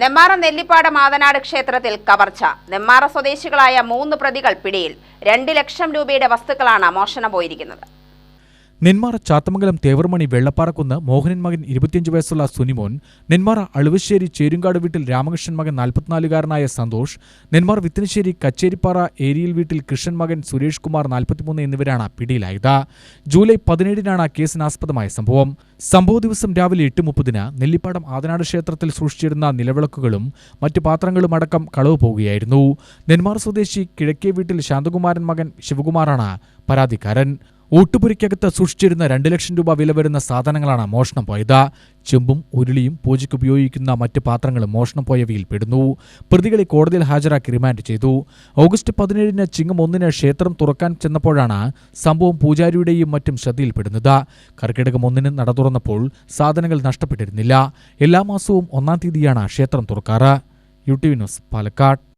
നെമ്മാറ നെല്ലിപ്പാട മാതനാട് ക്ഷേത്രത്തിൽ കവർച്ച. നെമ്മാറ സ്വദേശികളായ മൂന്ന് പ്രതികൾ പിടിയിൽ. രണ്ട് ലക്ഷം രൂപയുടെ വസ്തുക്കളാണ് മോഷണം പോയിരിക്കുന്നത്. നെന്മാറ ചാത്തമംഗലം തേവർമണി വെള്ളപ്പാറക്കുന്ന് മോഹനൻ മകൻ ഇരുപത്തിയഞ്ച് വയസ്സുള്ള സുനിമോൻ നെന്മാറ അളുവശ്ശേരി ചേരുങ്കാട് വീട്ടിൽ രാമകൃഷ്ണൻ മകൻ നാൽപ്പത്തിനാലുകാരനായ സന്തോഷ് നെന്മാർ വിത്തനശ്ശേരി കച്ചേരിപ്പാറ ഏരിയൽ വീട്ടിൽ കൃഷ്ണൻ മകൻ സുരേഷ് കുമാർ നാൽപ്പത്തിമൂന്ന് എന്നിവരാണ് പിടിയിലായത്. ജൂലൈ പതിനേഴിനാണ് കേസിനാസ്പദമായ സംഭവം. സംഭവ ദിവസം രാവിലെ എട്ട് മുപ്പതിന് നെല്ലിപ്പാടം ആതനാട് ക്ഷേത്രത്തിൽ സൂക്ഷിച്ചിരുന്ന നിലവിളക്കുകളും മറ്റു പാത്രങ്ങളും അടക്കം കളവ് പോവുകയായിരുന്നു. നെന്മാർ സ്വദേശി കിഴക്കേ വീട്ടിൽ ശാന്തകുമാരൻ മകൻ ശിവകുമാറാണ് പരാതിക്കാരൻ. ഊട്ടുപുരയ്ക്കകത്ത് സൂക്ഷിച്ചിരുന്ന രണ്ട് ലക്ഷം രൂപ വില വരുന്ന സാധനങ്ങളാണ് മോഷണം പോയത്. ചെമ്പും ഉരുളിയും പൂജയ്ക്ക് ഉപയോഗിക്കുന്ന മറ്റ് പാത്രങ്ങളും മോഷണം പോയവയിൽ പെടുന്നു. പ്രതികളെ കോടതിയിൽ ഹാജരാക്കി റിമാൻഡ് ചെയ്തു. ഓഗസ്റ്റ് പതിനേഴിന് ചിങ്ങം ഒന്നിന് ക്ഷേത്രം തുറക്കാൻ ചെന്നപ്പോഴാണ് സംഭവം പൂജാരിയുടെയും മറ്റും ശ്രദ്ധയിൽപ്പെടുന്നത്. കർക്കിടകം ഒന്നിന് നട തുറന്നപ്പോൾ സാധനങ്ങൾ നഷ്ടപ്പെട്ടിരുന്നില്ല. എല്ലാ മാസവും ഒന്നാം തീയതിയാണ് ക്ഷേത്രം തുറക്കാറ്. U T news Palakkad.